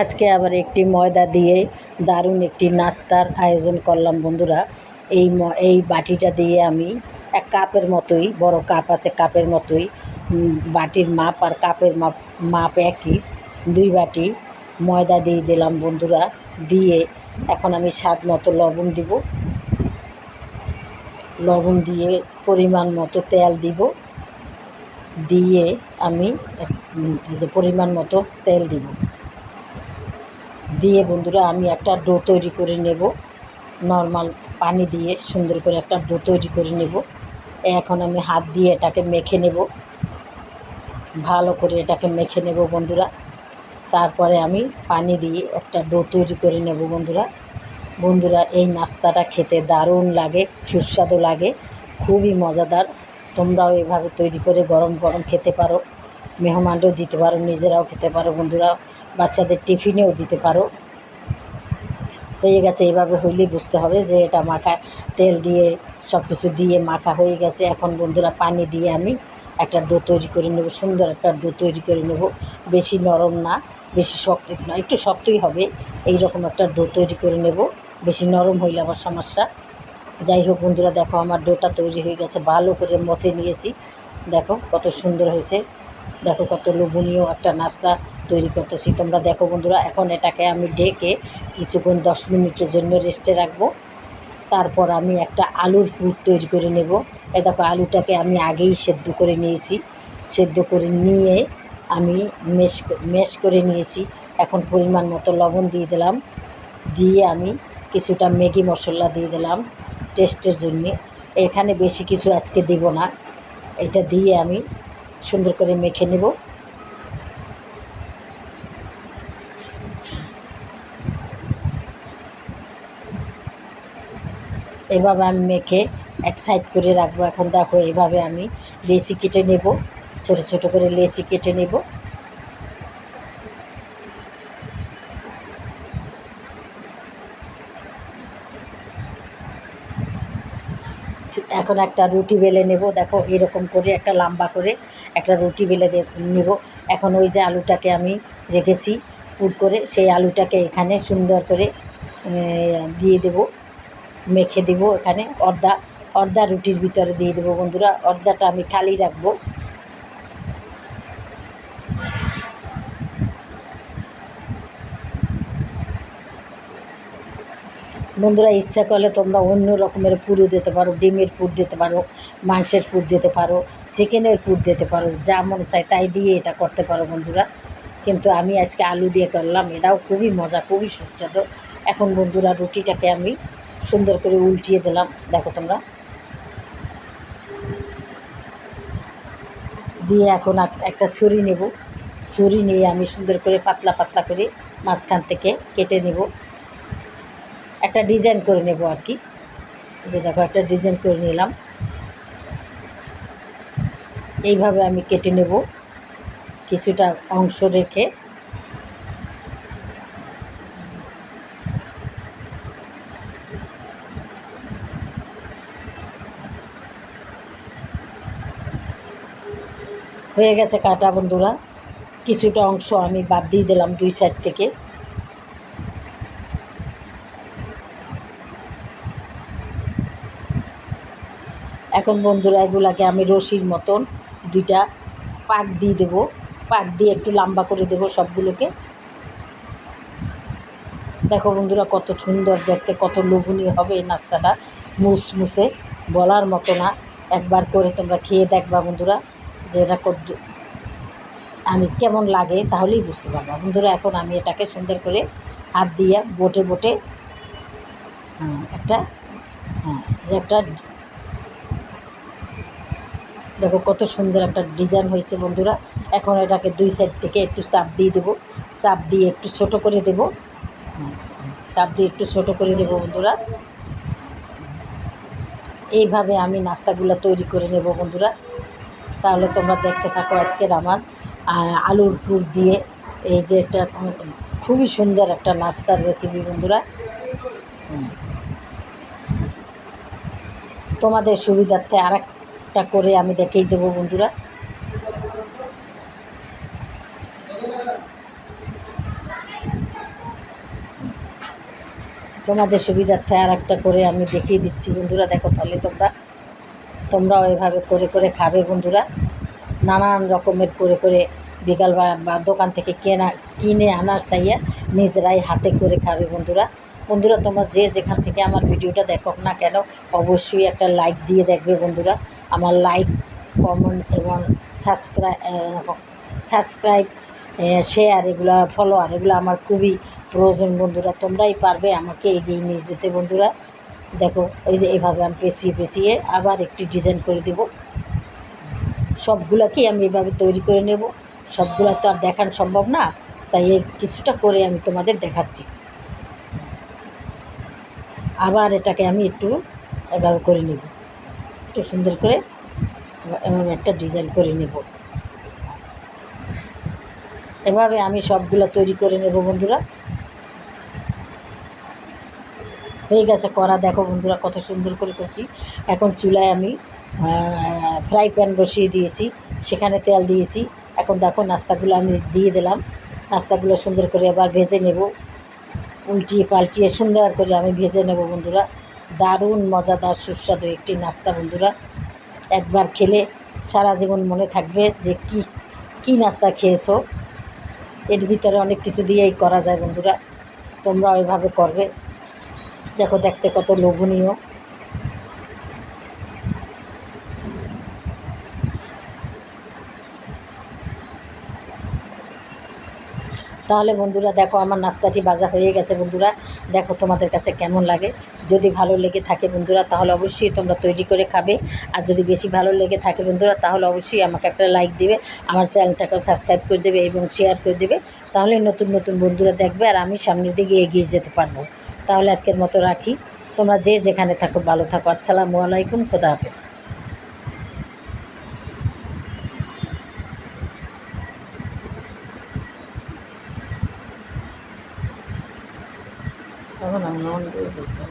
আজকে আবার একটি ময়দা দিয়ে দারুণ একটি নাস্তার আয়োজন করলাম বন্ধুরা। এই এই বাটিটা দিয়ে আমি এক কাপের মতোই, বড় কাপ আছে কাপের মতোই বাটির মাপ আর কাপের মাপ মাপ একই। দুই বাটি ময়দা দিয়ে দিলাম বন্ধুরা। দিয়ে এখন আমি স্বাদ মতো লবণ দিব। লবণ দিয়ে পরিমাণ মতো তেল দিব। দিয়ে আমি যে পরিমাণ মতো তেল দিব। দিয়ে বন্ধুরা আমি একটা ডো তৈরি করে নেব। নর্মাল পানি দিয়ে সুন্দর করে একটা ডো তৈরি করে নেব। এখন আমি হাত দিয়ে এটাকে মেখে নেব। ভালো করে এটাকে মেখে নেব বন্ধুরা। তারপরে আমি পানি দিয়ে একটা ডো তৈরি করে নেব বন্ধুরা। বন্ধুরা, এই নাস্তাটা খেতে দারুণ লাগে, সুস্বাদু লাগে, খুবই মজাদার। তোমরাও এভাবে তৈরি করে গরম গরম খেতে পারো। মেহমানও দিতে পারো, নিজেরাও খেতে পারো, বন্ধুরা, বাচ্চাদের টিফিনেও দিতে পারো। হয়ে গেছে এইভাবে হইলেই বুঝতে হবে যে এটা মাখা তেল দিয়ে সব কিছু দিয়ে মাখা হয়ে গেছে। এখন বন্ধুরা পানি দিয়ে আমি একটা ডো তৈরি করে নেব, সুন্দর একটা ডো তৈরি করে নেব। বেশি নরম না, বেশি শক্ত না, একটু শক্তই হবে এই রকম একটা ডো তৈরি করে নেব। বেশি নরম হইলে আবার সমস্যা। যাই হোক বন্ধুরা, দেখো আমার ডোটা তৈরি হয়ে গেছে, ভালো করে মতে নিয়েছি। দেখো কত সুন্দর হয়েছে। দেখো কত লোভনীয় একটা নাস্তা তৈরি করতেছি। তোমরা দেখো বন্ধুরা, এখন এটাকে আমি ডেকে কিছুক্ষণ দশ মিনিটের জন্য রেস্টে রাখব। তারপর আমি একটা আলুর পুর তৈরি করে নেব। এ দেখো, আলুটাকে আমি আগেই সেদ্ধ করে নিয়েছি। সেদ্ধ করে নিয়ে আমি মেশ মেশ করে নিয়েছি। এখন পরিমাণ মতো লবণ দিয়ে দিলাম। দিয়ে আমি কিছুটা ম্যাগি মশলা দিয়ে দিলাম টেস্টের জন্যে। এখানে বেশি কিছু আজকে দিব না। এটা দিয়ে আমি সুন্দর করে মেখে নেব। এভাবে আমি মেখে এক সাইড করে রাখব। এখন দেখো এভাবে আমি লেচি কেটে নেব। ছোট ছোট করে লেচি কেটে নেব। এখন একটা রুটি বেলে নেব, দেখো এরকম করে একটা লম্বা করে একটা রুটি বেলে নেব। এখন ওই যে আলুটাকে আমি রেখেছি, পুর করে সেই আলুটাকে এখানে সুন্দর করে দিয়ে দেব, মেখে দেব এখানে অর্ধা অর্ধা রুটির ভিতরে দিয়ে দেবো বন্ধুরা। অর্ধাটা আমি খালি রাখব। বন্ধুরা, ইচ্ছা করলে তোমরা অন্য রকমের পুরো দিতে পারো, ডিমের পুর দিতে পারো, মাংসের পুর দিতে পারো, চিকেনের পুর দিতে পারো, যা মনে চায় তাই দিয়ে এটা করতে পারো বন্ধুরা। কিন্তু আমি আজকে আলু দিয়ে করলাম, এটাও খুবই মজা, খুবই সুস্বাদু। এখন বন্ধুরা, রুটিটাকে আমি সুন্দর করে উল্টিয়ে দিলাম, দেখো তোমরা। দিয়ে এখন এক- একটা ছুরি নেব। ছুরি নিয়ে আমি সুন্দর করে পাতলা পাতলা করে মাঝখান থেকে কেটে নেব। একটা ডিজাইন করে নেব আর কি। যে দেখো, একটা ডিজাইন করে নিলাম। এইভাবে আমি কেটে নেব কিছুটা অংশ রেখে। হয়ে গেছে কাটা বন্ধুরা। কিছুটা অংশ আমি বাদ দিয়ে দিলাম দুই সাইড থেকে। এখন বন্ধুরা এগুলাকে আমি রশির মতন দুইটা পাক দিয়ে দেবো। পাক দিয়ে একটু লম্বা করে দেবো সবগুলোকে। দেখো বন্ধুরা কত সুন্দর দেখতে কত লোভনীয় হবে এই নাস্তাটা। মুসমুসে বলার মতো না। একবার করে তোমরা খেয়ে দেখবা বন্ধুরা যে এটা কত আমি কেমন লাগে তাহলেই বুঝতে পারবা। বন্ধুরা এখন আমি এটাকে সুন্দর করে হাত দিয়ে বোটে বোটে হ্যাঁ, একটা হ্যাঁ যে একটা দেখো কত সুন্দর একটা ডিজাইন হয়েছে বন্ধুরা। এখন এটাকে দুই সাইড থেকে একটু চাপ দিয়ে দেবো। চাপ দিয়ে একটু ছোট করে দেবো। চাপ দিয়ে একটু ছোট করে দেবো বন্ধুরা। এইভাবে আমি নাস্তাগুলো তৈরি করে নেব বন্ধুরা। তাহলে তোমরা দেখতে থাকো আজকের আমার আলুর পুর দিয়ে। এই যে একটা খুবই সুন্দর একটা নাস্তার রেসিপি বন্ধুরা। তোমাদের সুবিধার্থে আর একটা করে আমি দেখেই দেবো বন্ধুরা। তোমাদের সুবিধার্থে আর একটা করে আমি দেখিয়ে দিচ্ছি বন্ধুরা, দেখো তাহলে তোমরা। তোমরাও এভাবে করে করে খাবে বন্ধুরা। নানান রকমের করে করে বিকাল বা দোকান থেকে কেনা, কিনে আনার চাইয়া নিজেরাই হাতে করে খাবে বন্ধুরা। বন্ধুরা, তোমরা যে যেখান থেকে আমার ভিডিওটা দেখো না কেন, অবশ্যই একটা লাইক দিয়ে দেখবে বন্ধুরা। আমার লাইক কমেন্ট এবং সাবস্ক্রাইব সাবস্ক্রাইব শেয়ার এগুলো ফলোয়ার এগুলো আমার খুবই প্রয়োজন বন্ধুরা। তোমরাই পারবে আমাকে এগিয়ে নিয়ে যেতে বন্ধুরা। দেখো, এই যে এইভাবে আমি পেঁচিয়ে পেঁচিয়ে আবার একটি ডিজাইন করে দেব। সবগুলাকেই আমি এভাবে তৈরি করে নেব। সবগুলা তো আর দেখানো সম্ভব না, তাই এই কিছুটা করে আমি তোমাদের দেখাচ্ছি। আবার এটাকে আমি একটু এভাবে করে নেব। একটু সুন্দর করে এমন একটা ডিজাইন করে নেব। এভাবে আমি সবগুলো তৈরি করে নেব বন্ধুরা। হয়ে গেছে করা, দেখো বন্ধুরা কত সুন্দর করে করছি। এখন চুলায় আমি ফ্রাই প্যান বসিয়ে দিয়েছি, সেখানে তেল দিয়েছি। এখন দেখো নাস্তাগুলো আমি দিয়ে দিলাম। নাস্তাগুলো সুন্দর করে আবার ভেজে নেব। উল্টিয়ে পাল্টিয়ে সুন্দর করে আমি ভেজে নেব বন্ধুরা। দারুণ, মজাদার, সুস্বাদু একটি নাস্তা, বন্ধুরা। একবার খেলে সারা জীবন মনে থাকবে যে কি কি নাস্তা খেয়েছো। এর ভিতরে অনেক কিছু দিয়েই করা যায়, বন্ধুরা। তোমরা ওইভাবে করবে। দেখো, দেখতে কত লোভনীয়। তাহলে বন্ধুরা দেখো আমার নাস্তাটি বাজা হয়ে গেছে বন্ধুরা। দেখো তোমাদের কাছে কেমন লাগে? যদি ভালো লেগে থাকে বন্ধুরা, তাহলে অবশ্যই তোমরা তৈরি করে খাবে। আর যদি বেশি ভালো লেগে থাকে বন্ধুরা, তাহলে অবশ্যই আমাকে একটা লাইক দেবে, আমার চ্যানেলটাকেও সাবস্ক্রাইব করে দেবে এবং শেয়ার করে দেবে। তাহলে নতুন নতুন বন্ধুরা দেখবে আর আমি সামনের দিকে এগিয়ে যেতে পারব। তাহলে আজকের মতো রাখি। তোমরা যে যেখানে থাকো, ভালো থাকো। আসসালামু আলাইকুম। খোদা হাফেজ। তখন আমি অন করে বলতাম